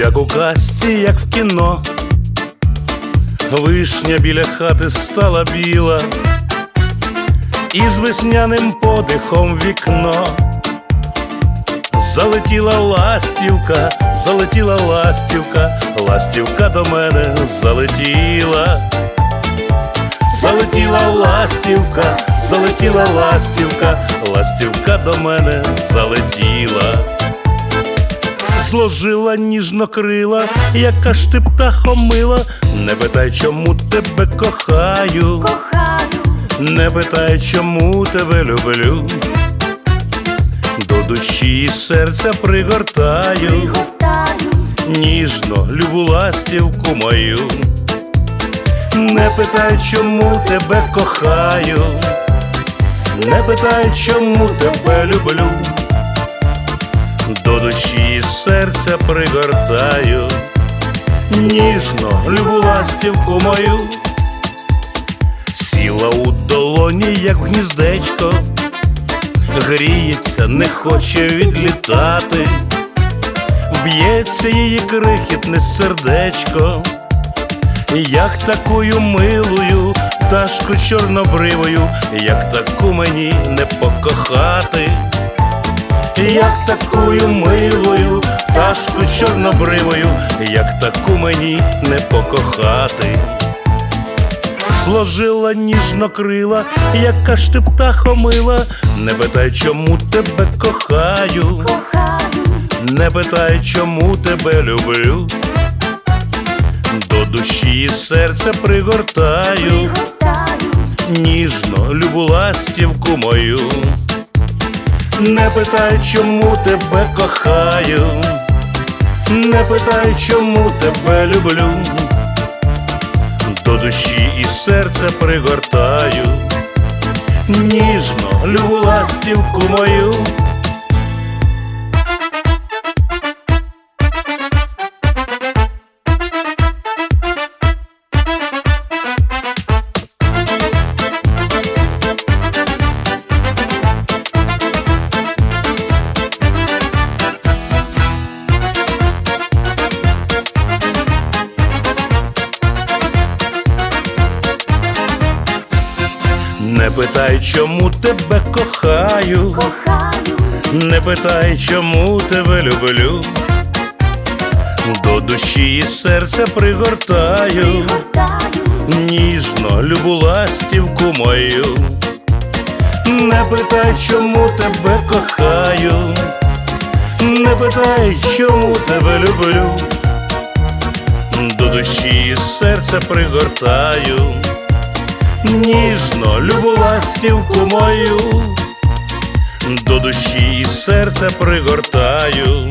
як у казці, як в кіно. Вишня біля хати стала біла, і з весняним подихом вікно. Залетіла ластівка, залетіла ластівка, ластівка до мене залетіла. Залетіла ластівка, залетіла ластівка, ластівка до мене залетіла. Зложила ніжно крила, яка ж ти птахомила, не питай, чому тебе кохаю, кохаю, не питай, чому тебе люблю. До душі і серця пригортаю, пригортаю, ніжно любу ластівку мою. Не питай, чому тебе кохаю, не питай, чому тебе люблю. До душі серця пригортаю, ніжно любу ластівку мою. Сіла у долоні, як в гніздечко, гріється, не хоче відлітати, б'ється її крихітне сердечко, як такою милою, пташку чорнобривою, як таку мені не покохати, як такою чорнобривою, як таку мені не покохати. Зложила ніжно крила, яка ж ти птахомила, не питай, чому тебе кохаю, не питай, чому тебе люблю. До душі і серця пригортаю, ніжно любу ластівку мою. Не питай, чому тебе кохаю, не питай, чому тебе люблю. До душі і серця пригортаю, ніжно любу ластівку мою. Не питай, чому тебе кохаю, кохаю, не питай, чому тебе люблю. До душі і серця пригортаю, пригортаю, ніжно любу ластівку мою. Не питай, чому тебе кохаю, не питай, чому тебе люблю. До душі і серця пригортаю, ніжно любу ластівку мою, до душі і серця пригортаю,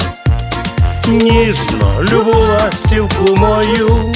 ніжно любу ластівку мою.